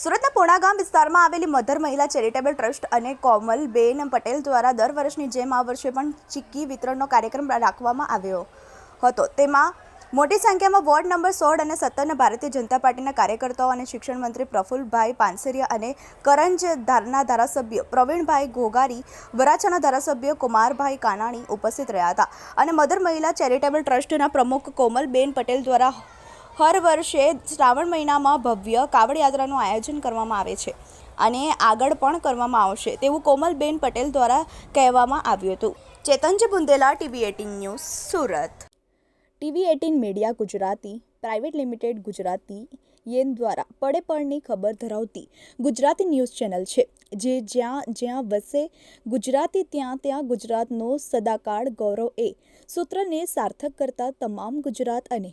સુરતના પૂણાગામ વિસ્તારમાં આવેલી મધર મહિલા ચેરિટેબલ ટ્રસ્ટ અને કોમલબેન પટેલ દ્વારા દર વર્ષની જેમ આ વર્ષે પણ ચીક્કી વિતરણનો કાર્યક્રમ રાખવામાં આવ્યો હતો. તેમાં મોટી સંખ્યામાં વોર્ડ નંબર સોળ અને સત્તરના ભારતીય જનતા પાર્ટીના કાર્યકર્તાઓ અને શિક્ષણ મંત્રી પ્રફુલભાઈ પાનસરિયા અને કરંજ ધારના ધારાસભ્ય પ્રવીણભાઈ ઘોઘારી, વરાછાના ધારાસભ્ય કુમારભાઈ કાનાણી ઉપસ્થિત રહ્યા હતા. અને મધર મહિલા ચેરિટેબલ ટ્રસ્ટના પ્રમુખ કોમલબેન પટેલ દ્વારા હર વર્ષે શ્રાવણ મહિનામાં ભવ્ય કાવડ યાત્રાનું આયોજન કરવામાં આવે છે અને આગળ પણ કરવામાં આવશે તેવું કોમલબેન પટેલ દ્વારા કહેવામાં આવ્યું હતું. Chetanji Bundela, TV eighteen news, Surat. TV eighteen media Gujarati, private limited Gujarati યેન દ્વારા પડે પડની ખબર ધરાવતી ગુજરાતી ન્યૂઝ ચેનલ છે, જે જ્યાં જ્યાં વસે ગુજરાતી, ત્યાં ત્યાં ગુજરાતનો સદાકાળ ગૌરવ એ સૂત્રને સાર્થક કરતા તમામ ગુજરાત અને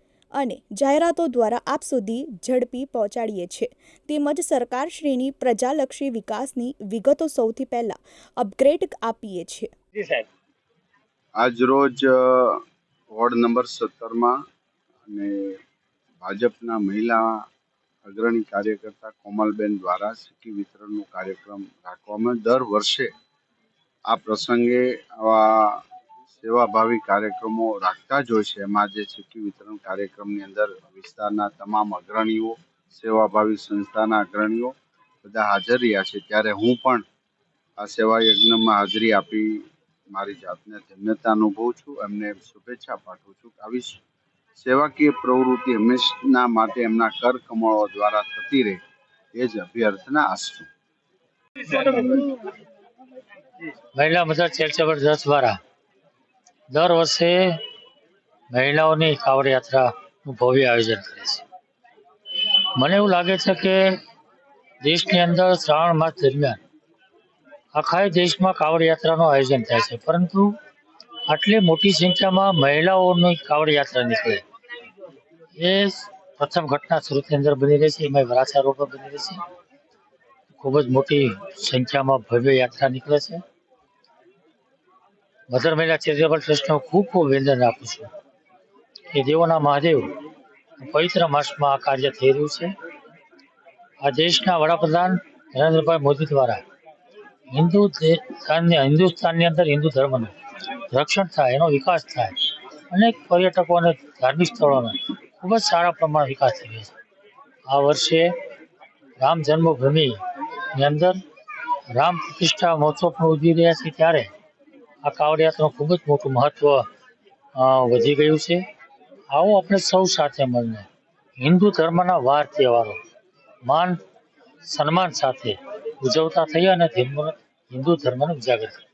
અને જાહેરાતો દ્વારા આપ સુધી ઝડપી પહોંચાડીએ છીએ. તેમજ સરકારશ્રીની પ્રજાલક્ષી વિકાસની વિગતો સૌથી પહેલાં અપગ્રેડ આપીએ છીએ. જી સાહેબ. આજરોજ વોર્ડ નંબર સત્તરમાં અને ભાજપના મહિલા અગ્રણી કાર્યકર્તા કોમલબેન દ્વારા સિટી વિતરણનો કાર્યક્રમ રાખવામાં દર વર્ષે આ પ્રસંગે આવા સેવાભાવી કાર્યક્રમો રાખતા જ હોય છે. એમાં જે સિક્કી વિતરણ કાર્યક્રમની અંદર વિસ્તારના તમામ અગ્રણીઓ સેવાભાવી સંસ્થાના અગ્રણીઓ બધા હાજર રહ્યા છે. ત્યારે હું પણ આ સેવા યજ્ઞમાં હાજરી આપી મારી જાતને ધન્યતા અનુભવું છું, એમને શુભેચ્છા પાઠવું છું આવી સેવાકીય પ્રવૃત્તિ હંમેશના માટે એમના કર કમાળો દ્વારા થતી રહે એ જ અભ્યર્થના આશુ મહિલા મદદ ચેરિટેબલ દસ દ્વારા દર વર્ષે મહિલાઓની કાવડ યાત્રાનું ભવ્ય આયોજન કરે છે. મને એવું લાગે છે કે દેશની અંદર શ્રાવણ માસ દરમિયાન આખા દેશમાં કાવડ યાત્રાનું આયોજન થાય છે. પરંતુ આટલી મોટી સંખ્યામાં મહિલાઓની કાવડ યાત્રા નીકળે. એ પ્રથમ ઘટના સુરતની અંદર બની રહી છે. એમાં વરાછા રોડ પર બની રહી છે. ખૂબ જ મોટી સંખ્યામાં ભવ્ય યાત્રા નીકળે છે. મધર મહિલા ચેરિટેબલ ટ્રસ્ટને ખૂબ ખૂબ અભિનંદન આપું છું. કે દેવોના મહાદેવ પવિત્ર માસમાં આ કાર્ય થઈ રહ્યું છે. આ દેશના વડાપ્રધાન નરેન્દ્રભાઈ મોદી દ્વારા હિન્દુ હિન્દુસ્તાનની અંદર હિન્દુ ધર્મનું રક્ષણ થાય, એનો વિકાસ થાય. અનેક પર્યટકો અને ધાર્મિક સ્થળોનો ખૂબ જ સારા પ્રમાણ વિકાસ થઈ રહ્યો છે. આ વર્ષે રામ જન્મભૂમિની અંદર રામ પ્રતિષ્ઠા મહોત્સવ પણ ઉજવી રહ્યા છે. ત્યારે આ કાવડ યાત્રાનું ખૂબ જ મોટું મહત્વ વધી ગયું છે. આવો આપણે સૌ સાથે મળીને હિન્દુ ધર્મના વાર તહેવારો માન સન્માન સાથે ઉજવતા થઈ અને ધર્મ- હિન્દુ ધર્મને ઉજાગર કરીએ.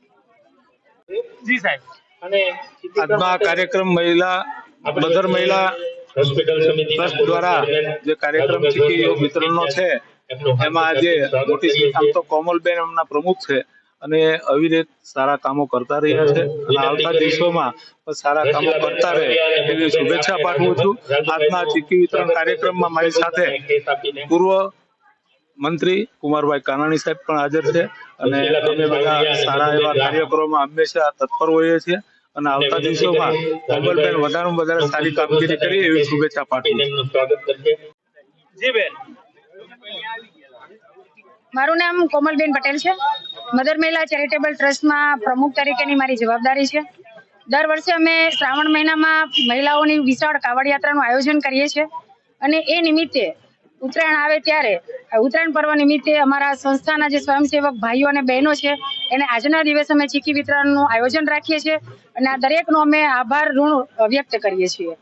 જી સાહેબ. અને આજનો આ કાર્યક્રમ મહિલા મધર મહિલા ટ્રસ્ટ દ્વારા જે કાર્યક્રમ ચીકી યોગ વિતરણનો છે એમાં આજે મોટી સંખ્યામાં તો કોમલબેન એમના પ્રમુખ છે. અને અવિરત સારા કામો કરતા રહ્યા છે. અને આવતા દિવસોમાં પણ સારા કામો કરતા રહે. એવી શુભેચ્છા પાઠવું છું. આજના ચીકી વિતરણ કાર્યક્રમમાં મારી સાથે પૂર્વ મંત્રી કુમારભાઈ કાનાણી સાહેબ પણ હાજર છે. અને અમે બધા સારા એવા કાર્યક્રમોમાં હંમેશા તત્પર હોઈએ છીએ. અને આવતા દિવસોમાં કોમલબેન વધારેમાં વધારે સારી કામગીરી કરી એવી શુભેચ્છા પાઠવું છું. જી બેન. મારું નામ કોમલબેન પટેલ છે. મધર મહિલા ચેરિટેબલ ટ્રસ્ટમાં પ્રમુખ તરીકેની મારી જવાબદારી છે. દર વર્ષે અમે શ્રાવણ મહિનામાં મહિલાઓની વિશાળ કાવડ યાત્રાનું આયોજન કરીએ છીએ. અને એ નિમિત્તે ઉત્તરાયણ આવે ત્યારે ઉત્તરાયણ પર્વ નિમિત્તે અમારા સંસ્થાના જે સ્વયંસેવક ભાઈઓ અને બહેનો છે, એને આજના દિવસે અમે ચીકી વિતરણનું આયોજન રાખીએ છીએ. અને આ દરેકનો અમે આભાર ઋણ વ્યક્ત કરીએ છીએ.